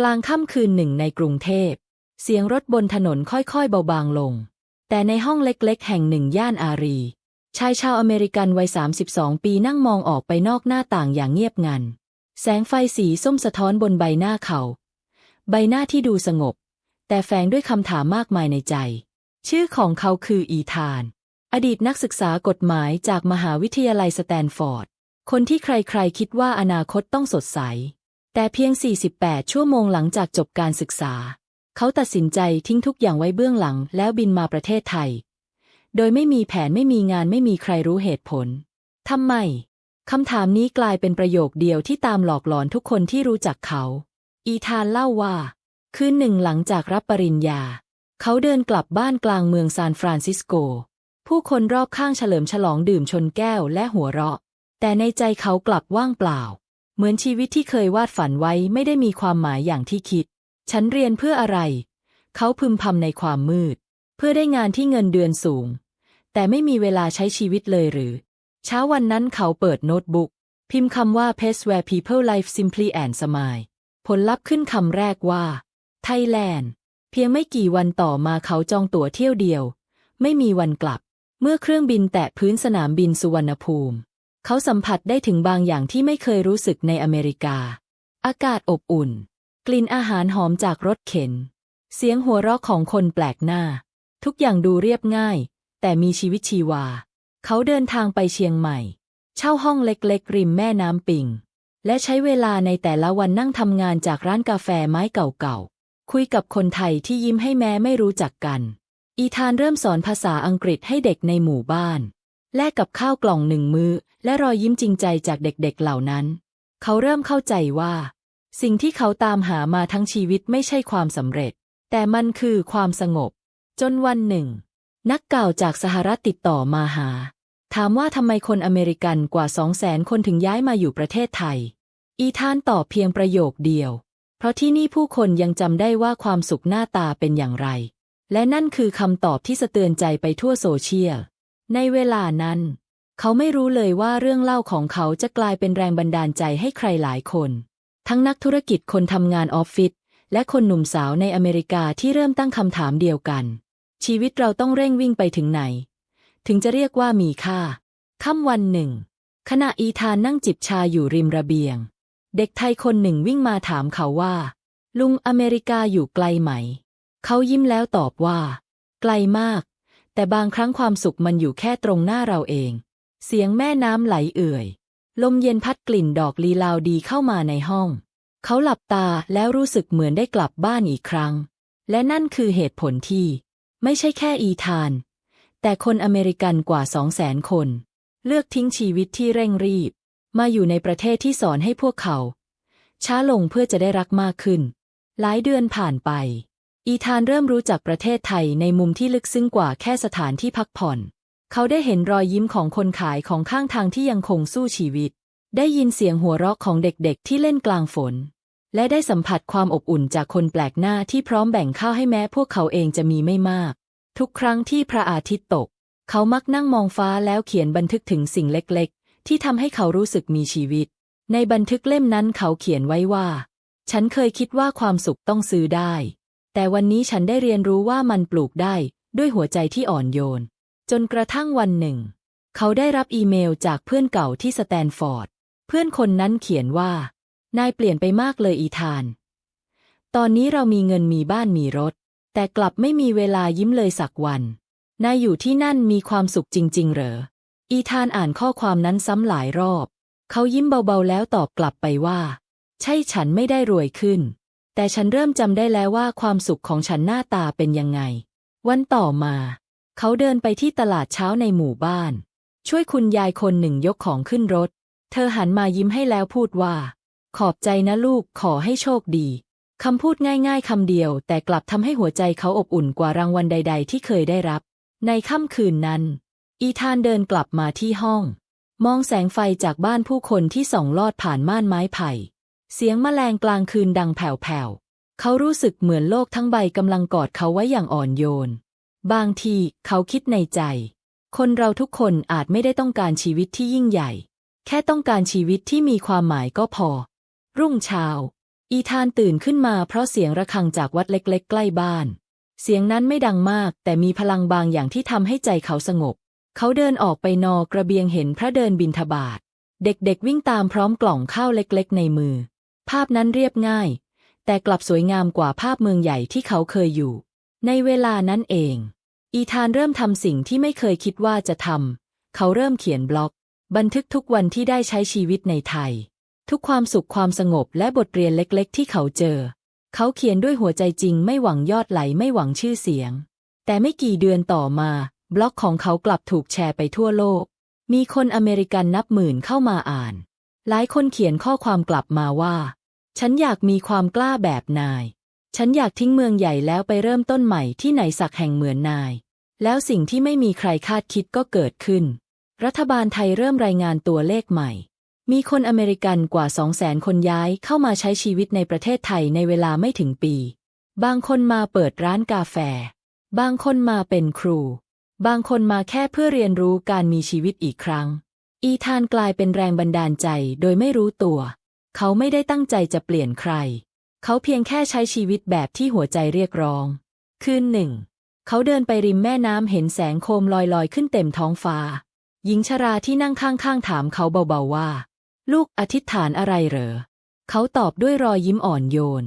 กลางค่ำคืนหนึ่งในกรุงเทพ เสียงรถบนถนนค่อยๆเบาบางลง แต่ในห้องเล็กๆ แห่งหนึ่งย่านอารี ชายชาวอเมริกันวัย 32 ปีนั่งมองออกไปนอกหน้าต่างอย่างเงียบงัน แสงไฟสีส้มสะท้อนบนใบหน้าเขา ใบหน้าที่ดูสงบ แต่แฝงด้วยคำถามมากมายในใจ ชื่อของเขาคืออีธาน อดีตนักศึกษากฎหมายจากมหาวิทยาลัยสแตนฟอร์ด คนที่ใครๆคิดว่าอนาคตต้องสดใส แต่เพียง 48 ชั่วโมงหลังจากจบการศึกษา เขาตัดสินใจทิ้งทุกอย่างไว้เบื้องหลังแล้วบินมาประเทศไทย โดยไม่มีแผนไม่มีงานไม่มีใครรู้เหตุผลทำไมคำถามนี้กลายเป็นประโยคเดียวที่ตามหลอกหลอนทุกคนที่รู้จักเขา อีธานเล่าว่า คืนหนึ่งหลังจากรับปริญญา เขาเดินกลับบ้านกลางเมืองซานฟรานซิสโก ผู้คนรอบข้างเฉลิมฉลองดื่มชนแก้วและหัวเราะ แต่ในใจเขากลับว่างเปล่า เหมือนชีวิตที่เคยวาดฝันไว้ไม่ได้มีความหมายอย่างที่คิด ฉันเรียนเพื่ออะไร เขาพึมพำในความมืด เพื่อได้งานที่เงินเดือนสูง แต่ไม่มีเวลาใช้ชีวิตเลยหรือ เช้าวันนั้นเขาเปิดโน้ตบุ๊ก พิมพ์คำว่า Place where people live simply and smile ผลลัพธ์ขึ้นคำแรกว่า ไทยแลนด์ เพียงไม่กี่วันต่อมาเขาจองตั๋วเที่ยวเดียว ไม่มีวันกลับ เมื่อเครื่องบินแตะพื้นสนามบินสุวรรณภูมิ เขาสัมผัสได้ถึงบางอย่างที่ไม่เคยรู้สึกในอเมริกา อากาศอบอุ่น กลิ่นอาหารหอมจากรถเข็น เสียงหัวเราะของคนแปลกหน้า ทุกอย่างดูเรียบง่าย แต่มีชีวิตชีวา เขาเดินทางไปเชียงใหม่ เช่าห้องเล็กๆ ริมแม่น้ำปิง และใช้เวลาในแต่ละวันนั่งทำงานจากร้านกาแฟไม้เก่าๆ คุยกับคนไทยที่ยิ้มให้แม้ไม่รู้จักกัน อีธานเริ่มสอนภาษาอังกฤษให้เด็กในหมู่บ้าน แลกกับข้าวกล่องหนึ่งมือ้อ และรอยยิ้มจริงใจจากเด็กๆเหล่านั้น เขาเริ่มเข้าใจว่า สิ่งที่เขาตามหามาทั้งชีวิตไม่ใช่ความสำเร็จ แต่มันคือความสงบ จนวันหนึ่ง นักก่าวจากสหรัฐติดต่อมาหา ถามว่าทำไมคนอเมริกันกว่าสองแสนคนถึงย้ายมาอยู่ประเทศไทย อีธานตอบเพียงประโยคเดียว เพราะที่นี่ผู้คนยังจำได้ว่าความสุขหน้าตาเป็นอย่างไร และนั่นคือคำตอบที่สะเตือนใจไปทั่วโซเชียล ในเวลานั้น เขาไม่รู้เลยว่าเรื่องเล่าของเขาจะกลายเป็นแรงบันดาลใจให้ใครหลายคน ทั้งนักธุรกิจคนทำงานออฟฟิศและคนหนุ่มสาวในอเมริกาที่เริ่มตั้งคำถามเดียวกัน ชีวิตเราต้องเร่งวิ่งไปถึงไหน ถึงจะเรียกว่ามีค่าค่ำวันหนึ่ง ขณะอีธานนั่งจิบชาอยู่ริมระเบียง เด็กไทยคนหนึ่งวิ่งมาถามเขาว่า ลุงอเมริกาอยู่ไกลไหม เขายิ้มแล้วตอบว่า ไกลมาก แต่บางครั้งความสุขมันอยู่แค่ตรงหน้าเราเอง เสียงแม่น้ำไหลเอื่อย ลมเย็นพัดกลิ่นดอกลีลาวดีเข้ามาในห้อง เขาหลับตาแล้วรู้สึกเหมือนได้กลับบ้านอีกครั้ง และนั่นคือเหตุผลที่ ไม่ใช่แค่อีธาน แต่คนอเมริกันกว่าสองแสนคน เลือกทิ้งชีวิตที่เร่งรีบ มาอยู่ในประเทศที่สอนให้พวกเขา ช้าลงเพื่อจะได้รักมากขึ้น หลายเดือนผ่านไป อีธานเริ่มรู้จักประเทศไทยในมุมที่ลึกซึ้งกว่าแค่สถานที่พักผ่อน เขาได้เห็นรอยยิ้มของคนขายของข้างทางที่ยังคงสู้ชีวิต ได้ยินเสียงหัวเราะของเด็กๆ ที่เล่นกลางฝน และได้สัมผัสความอบอุ่นจากคนแปลกหน้าที่พร้อมแบ่งข้าวให้แม้พวกเขาเองจะมีไม่มาก ทุกครั้งที่พระอาทิตย์ตก เขามักนั่งมองฟ้าแล้วเขียนบันทึกถึงสิ่งเล็กๆ ที่ทำให้เขารู้สึกมีชีวิต ในบันทึกเล่มนั้นเขาเขียนไว้ว่า ฉันเคยคิดว่าความสุขต้องซื้อได้ แต่วันนี้ฉันได้เรียนรู้ว่ามันปลูกได้ด้วยหัวใจที่อ่อนโยน จนกระทั่งวันหนึ่ง เขาได้รับอีเมลจากเพื่อนเก่าที่สแตนฟอร์ด เพื่อนคนนั้นเขียนว่า นายเปลี่ยนไปมากเลยอีธาน ตอนนี้เรามีเงินมีบ้านมีรถ แต่กลับไม่มีเวลายิ้มเลยสักวัน นายอยู่ที่นั่นมีความสุขจริง ๆ เหรอ อีธานอ่านข้อความนั้นซ้ำหลายรอบ เขายิ้มเบาๆแล้วตอบกลับไปว่า ใช่ฉันไม่ได้รวยขึ้น แต่ฉันเริ่มจำได้แล้วว่าความสุขของฉันหน้าตาเป็นยังไง วันต่อมา เขาเดินไปที่ตลาดเช้าในหมู่บ้าน ช่วยคุณยายคนหนึ่งยกของขึ้นรถ เธอหันมายิ้มให้แล้วพูดว่า ขอบใจนะลูกขอให้โชคดีคำพูดง่ายๆคำเดียว แต่กลับทำให้หัวใจเขาอบอุ่นกว่ารางวัลใด ๆ ที่เคยได้รับ ในค่ำคืนนั้น อีธานเดินกลับมาที่ห้อง มองแสงไฟจากบ้านผู้คนที่ส่องลอดผ่านม่านไม้ไผ่ เสียงแมลงกลางคืนดังแผ่วๆ เขารู้สึกเหมือนโลกทั้งใบกำลังกอดเขาไว้อย่างอ่อนโยน บางทีเขาคิดในใจ คนเราทุกคนอาจไม่ได้ต้องการชีวิตที่ยิ่งใหญ่ แค่ต้องการชีวิตที่มีความหมายก็พอ รุ่งเช้า อีธานตื่นขึ้นมาเพราะเสียงระฆังจากวัดเล็กๆ ใกล้บ้าน เสียงนั้นไม่ดังมาก แต่มีพลังบางอย่างที่ทำให้ใจเขาสงบ เขาเดินออกไปนอกระเบียงเห็นพระเดินบินทบาท เด็กๆวิ่งตามพร้อมกล่องข้าวเล็กๆ ในมือ ภาพนั้นเรียบง่าย แต่กลับสวยงามกว่าภาพเมืองใหญ่ที่เขาเคยอยู่ ในเวลานั้นเอง อีธานเริ่มทำสิ่งที่ไม่เคยคิดว่าจะทำ เขาเริ่มเขียนบล็อก บันทึกทุกวันที่ได้ใช้ชีวิตในไทย ทุกความสุขความสงบและบทเรียนเล็กๆ ที่เขาเจอ เขาเขียนด้วยหัวใจจริงไม่หวังยอดไหลไม่หวังชื่อเสียง แต่ไม่กี่เดือนต่อมา บล็อกของเขากลับถูกแชร์ไปทั่วโลก มีคนอเมริกันนับหมื่นเข้ามาอ่าน หลายคนเขียนข้อความกลับมาว่า ฉันอยากมีความกล้าแบบนาย ฉันอยากทิ้งเมืองใหญ่แล้วไปเริ่มต้นใหม่ที่ไหนสักแห่งเหมือนนาย แล้วสิ่งที่ไม่มีใครคาดคิดก็เกิดขึ้น รัฐบาลไทยเริ่มรายงานตัวเลขใหม่ มีคนอเมริกันกว่า 200,000 คนย้ายเข้ามาใช้ชีวิตในประเทศไทยในเวลาไม่ถึงปี บางคนมาเปิดร้านกาแฟ บางคนมาเป็นครู บางคนมาแค่เพื่อเรียนรู้การมีชีวิตอีกครั้ง อีธานกลายเป็นแรงบันดาลใจโดยไม่รู้ตัว เขาไม่ได้ตั้งใจจะเปลี่ยนใคร เขาเพียงแค่ใช้ชีวิตแบบที่หัวใจเรียกร้อง คืนหนึ่ง เขาเดินไปริมแม่น้ำเห็นแสงโคมลอยลอยขึ้นเต็มท้องฟ้า หญิงชราที่นั่งข้างๆถามเขาเบาๆว่า ลูกอธิษฐานอะไรเหรอ เขาตอบด้วยรอยยิ้มอ่อนโยน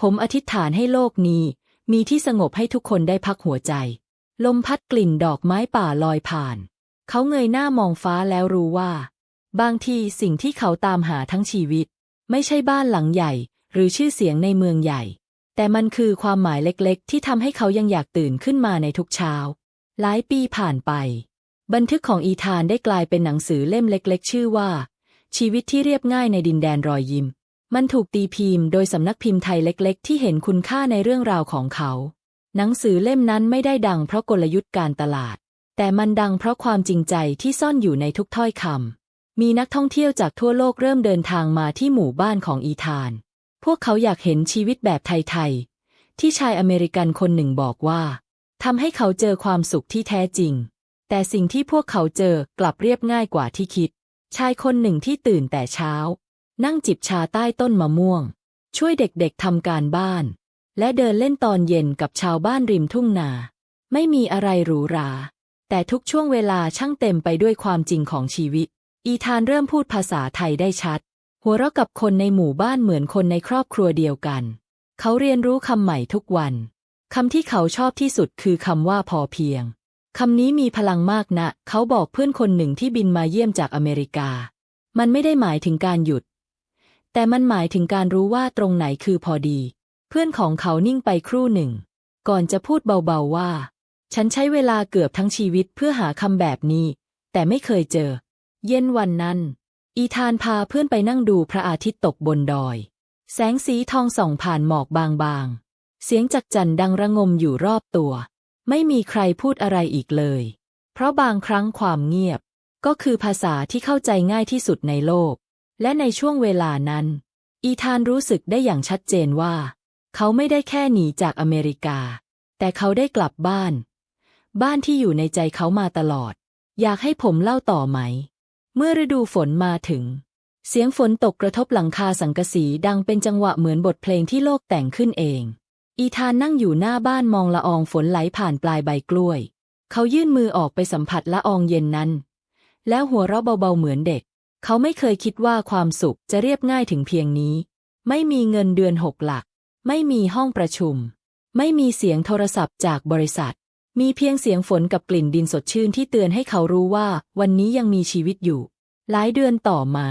ผมอธิษฐานให้โลกนี้ มีที่สงบให้ทุกคนได้พักหัวใจ ลมพัดกลิ่นดอกไม้ป่าลอยผ่าน เขาเงยหน้ามองฟ้าแล้วรู้ว่า บางทีสิ่งที่เขาตามหาทั้งชีวิต ไม่ใช่บ้านหลังใหญ่ หรือชื่อเสียงในเมืองใหญ่ แต่มันคือความหมายเล็กๆ ที่ทำให้เขายังอยากตื่นขึ้นมาในทุกเช้า หลายปีผ่านไป บันทึกของอีธานได้กลายเป็นหนังสือเล่มเล็ก ๆ ชื่อว่า ชีวิตที่เรียบง่ายในดินแดนรอยยิ้ม มันถูกตีพิมพ์โดยสำนักพิมพ์ไทยเล็ก ๆ ที่เห็นคุณค่าในเรื่องราวของเขา หนังสือเล่มนั้นไม่ได้ดังเพราะกลยุทธ์การตลาด แต่มันดังเพราะความจริงใจที่ซ่อนอยู่ในทุกถ้อยคำ มีนักท่องเที่ยวจากทั่วโลกเริ่มเดินทางมาที่หมู่บ้านของอีธาน พวกเขาอยากเห็นชีวิตแบบไทยๆ ที่ชายอเมริกันคนหนึ่งบอกว่าทำให้เขาเจอความสุขที่แท้จริง แต่สิ่งที่พวกเขาเจอกลับเรียบง่ายกว่าที่คิด ชายคนหนึ่งที่ตื่นแต่เช้า นั่งจิบชาใต้ต้นมะม่วง ช่วยเด็กๆทำการบ้าน และเดินเล่นตอนเย็นกับชาวบ้านริมทุ่งนา ไม่มีอะไรหรูหรา แต่ทุกช่วงเวลาช่างเต็มไปด้วยความจริงของชีวิต อีธานเริ่มพูดภาษาไทยได้ชัด หัวเราะกับคนในหมู่บ้านเหมือนคนในครอบครัวเดียวกัน เขาเรียนรู้คำใหม่ทุกวันคำที่เขาชอบที่สุดคือคำว่าพอเพียงคำนี้มีพลังมากนะ เขาบอกเพื่อนคนหนึ่งที่บินมาเยี่ยมจากอเมริกา มันไม่ได้หมายถึงการหยุด แต่มันหมายถึงการรู้ว่าตรงไหนคือพอดี เพื่อนของเขานิ่งไปครู่หนึ่ง ก่อนจะพูดเบาๆว่า ฉันใช้เวลาเกือบทั้งชีวิตเพื่อหาคำแบบนี้ แต่ไม่เคยเจอ เย็นวันนั้น อีธานพาเพื่อนไปนั่งดูพระอาทิตย์ตกบนดอย แสงสีทองส่องผ่านหมอกบางๆ เสียงจักจั่นดังระงมอยู่รอบตัว ไม่มีใครพูดอะไรอีกเลย เพราะบางครั้งความเงียบ ก็คือภาษาที่เข้าใจง่ายที่สุดในโลก และในช่วงเวลานั้น อีธานรู้สึกได้อย่างชัดเจนว่า เขาไม่ได้แค่หนีจากอเมริกา แต่เขาได้กลับบ้าน บ้านที่อยู่ในใจเขามาตลอด อยากให้ผมเล่าต่อไหม เมื่อฤดูฝนมาถึง เสียงฝนตกกระทบหลังคาสังกะสีดังเป็นจังหวะเหมือนบทเพลงที่โลกแต่งขึ้นเอง อีธานนั่งอยู่หน้าบ้านมองละอองฝนไหลผ่านปลายใบกล้วย เขายื่นมือออกไปสัมผัสละอองเย็นนั้น แล้วหัวเราะเบาๆเหมือนเด็ก เขาไม่เคยคิดว่าความสุขจะเรียบง่ายถึงเพียงนี้ ไม่มีเงินเดือนหกหลัก ไม่มีห้องประชุม ไม่มีเสียงโทรศัพท์จากบริษัท มีเพียงเสียงฝนกับกลิ่นดินสดชื่นที่เตือนให้เขารู้ว่า วันนี้ยังมีชีวิตอยู่ หลายเดือนต่อมา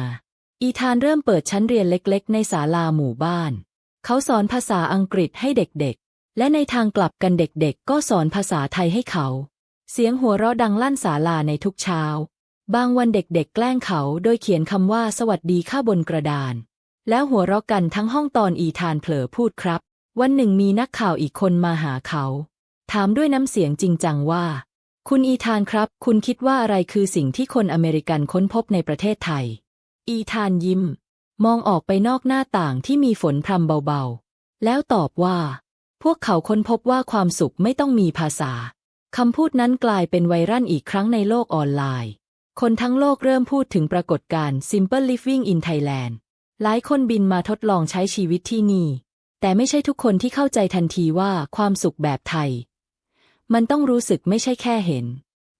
อีธานเริ่มเปิดชั้นเรียนเล็กๆ ในศาลาหมู่บ้าน เขาสอนภาษาอังกฤษให้เด็กๆ และในทางกลับกันเด็กๆ ก็สอนภาษาไทยให้เขา เสียงหัวเราะดังลั่นศาลาในทุกเช้า บางวันเด็กๆ แกล้งเขาโดยเขียนคำว่าสวัสดีข้าบนกระดาน แล้วหัวเราะกันทั้งห้องตอนอีธานเผลอพูดครับ วันหนึ่งมีนักข่าวอีกคนมาหาเขา ถามด้วยน้ำเสียงจริงจังว่า คุณอีธานครับ คุณคิดว่าอะไรคือสิ่งที่คนอเมริกันค้นพบในประเทศไทย อีธานยิ้ม มองออกไปนอกหน้าต่างที่มีฝนพรำเบาๆ แล้วตอบว่า พวกเขาค้นพบว่าความสุขไม่ต้องมีภาษาคำพูดนั้นกลายเป็นไวรัลอีกครั้งในโลกออนไลน์ คนทั้งโลกเริ่มพูดถึงปรากฏการณ์ Simple Living in Thailand หลายคนบินมาทดลองใช้ชีวิตที่นี่ แต่ไม่ใช่ทุกคนที่เข้าใจทันทีว่าความสุขแบบไทย มันต้องรู้สึกไม่ใช่แค่เห็น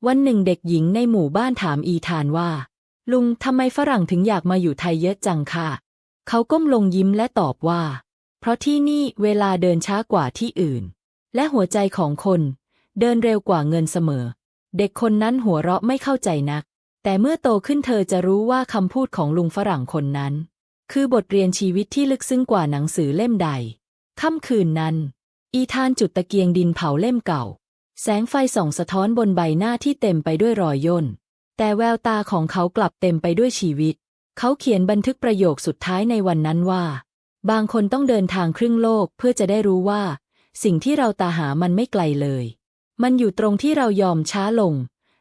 วันหนึ่งเด็กหญิงในหมู่บ้านถามอีธานว่า ลุงทำไมฝรั่งถึงอยากมาอยู่ไทยเยอะจังค่ะ เขาก้มลงยิ้มและตอบว่า เพราะที่นี่เวลาเดินช้ากว่าที่อื่น และหัวใจของคน เดินเร็วกว่าเงินเสมอ เด็กคนนั้นหัวเราะไม่เข้าใจนัก แต่เมื่อโตขึ้นเธอจะรู้ว่าคำพูดของลุงฝรั่งคนนั้น คือบทเรียนชีวิตที่ลึกซึ้งกว่าหนังสือเล่มใดค่ำคืนนั้น อีธานจุดตะเกียงดินเผาเล่มเก่า แสงไฟส่องสะท้อนบนใบหน้าที่เต็มไปด้วยรอยย่น แต่แววตาของเขากลับเต็มไปด้วยชีวิต เขาเขียนบันทึกประโยคสุดท้ายในวันนั้นว่า บางคนต้องเดินทางครึ่งโลกเพื่อจะได้รู้ว่า สิ่งที่เราตาหามันไม่ไกลเลย มันอยู่ตรงที่เรายอมช้าลง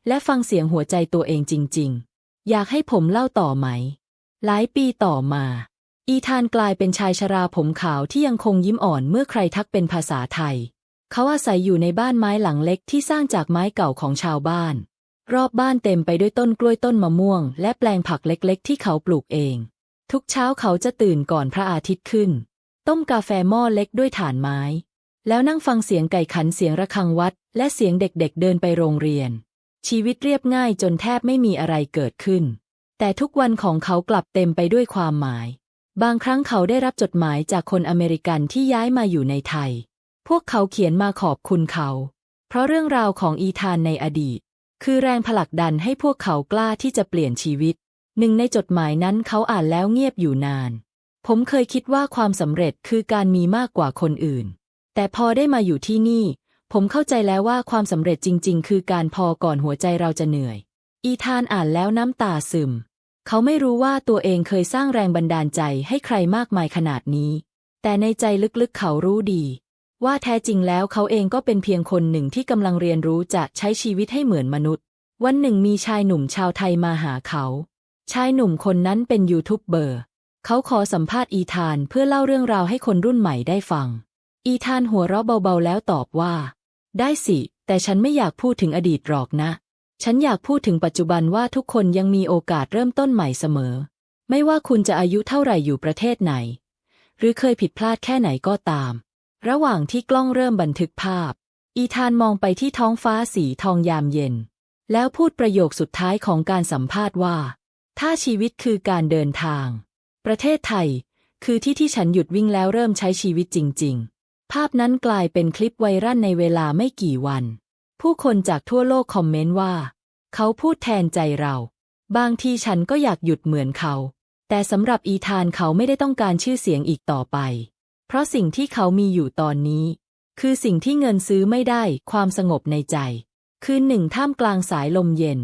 และฟังเสียงหัวใจตัวเองจริง ๆ อยากให้ผมเล่าต่อไหม หลายปีต่อมา อีธานกลายเป็นชายชราผมขาวที่ยังคงยิ้มอ่อนเมื่อใครทักเป็นภาษาไทย เขาอาศัยอยู่ในบ้านไม้หลังเล็กที่สร้างจากไม้เก่าของชาวบ้าน รอบบ้านเต็มไปด้วยต้นกล้วยต้นมะม่วง และแปลงผักเล็กๆ ที่เขาปลูกเอง ทุกเช้าเขาจะตื่นก่อนพระอาทิตย์ขึ้น ต้มกาแฟหม้อเล็กด้วยถ่านไม้ แล้วนั่งฟังเสียงไก่ขันเสียงระฆังวัด และเสียงเด็กๆเดินไปโรงเรียน ชีวิตเรียบง่ายจนแทบไม่มีอะไรเกิดขึ้น แต่ทุกวันของเขากลับเต็มไปด้วยความหมาย บางครั้งเขาได้รับจดหมายจากคนอเมริกันที่ย้ายมาอยู่ในไทย พวกเขาเขียนมาขอบคุณเขา เพราะเรื่องราวของอีธานในอดีต คือแรงผลักดันให้พวกเขากล้าที่จะเปลี่ยนชีวิต หนึ่งในจดหมายนั้นเขาอ่านแล้วเงียบอยู่นาน ผมเคยคิดว่าความสำเร็จคือการมีมากกว่าคนอื่น แต่พอได้มาอยู่ที่นี่ ผมเข้าใจแล้วว่าความสำเร็จจริง ๆ คือการพอก่อนหัวใจเราจะเหนื่อย อีธานอ่านแล้วน้ำตาซึม เขาไม่รู้ว่าตัวเองเคยสร้างแรงบันดาลใจให้ใครมากมายขนาดนี้ แต่ในใจลึกๆเขารู้ดี ว่าแท้จริงแล้วเขาเองก็เป็นเพียงคนหนึ่งที่กำลังเรียนรู้จะใช้ชีวิตให้เหมือนมนุษย์ วันหนึ่งมีชายหนุ่มชาวไทยมาหาเขา ชายหนุ่มคนนั้นเป็นยูทูบเบอร์ เขาขอสัมภาษณ์อีธานเพื่อเล่าเรื่องราวให้คนรุ่นใหม่ได้ฟัง อีธานหัวเราะเบาๆแล้วตอบว่า ได้สิ แต่ฉันไม่อยากพูดถึงอดีตหรอกนะ ฉันอยากพูดถึงปัจจุบันว่าทุกคนยังมีโอกาสเริ่มต้นใหม่เสมอ ไม่ว่าคุณจะอายุเท่าไหร่อยู่ประเทศไหน หรือเคยผิดพลาดแค่ไหนก็ตาม ระหว่างที่กล้องเริ่มบันทึกภาพ อีธานมองไปที่ท้องฟ้าสีทองยามเย็น แล้วพูดประโยคสุดท้ายของการสัมภาษณ์ว่า ถ้าชีวิตคือการเดินทาง ประเทศไทย คือที่ที่ฉันหยุดวิ่งแล้วเริ่มใช้ชีวิตจริง ๆ ภาพนั้นกลายเป็นคลิปไวรัลในเวลาไม่กี่วัน ผู้คนจากทั่วโลกคอมเมนต์ว่า เขาพูดแทนใจเรา บางทีฉันก็อยากหยุดเหมือนเขา แต่สำหรับอีธานเขาไม่ได้ต้องการชื่อเสียงอีกต่อไป เพราะสิ่งที่เขามีอยู่ตอนนี้ คือสิ่งที่เงินซื้อไม่ได้ความสงบในใจ คืนหนึ่งท่ามกลางสายลมเย็น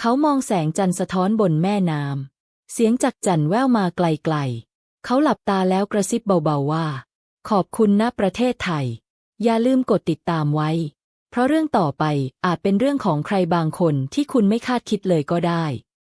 เขามองแสงจันทร์สะท้อนบนแม่น้ำเสียงจากจันทร์แว่วมาไกลๆ เขาหลับตาแล้วกระซิบเบาๆว่า ขอบคุณนะประเทศไทย อย่าลืมกดติดตามไว้ เพราะเรื่องต่อไปอาจเป็นเรื่องของใครบางคนที่คุณไม่คาดคิดเลยก็ได้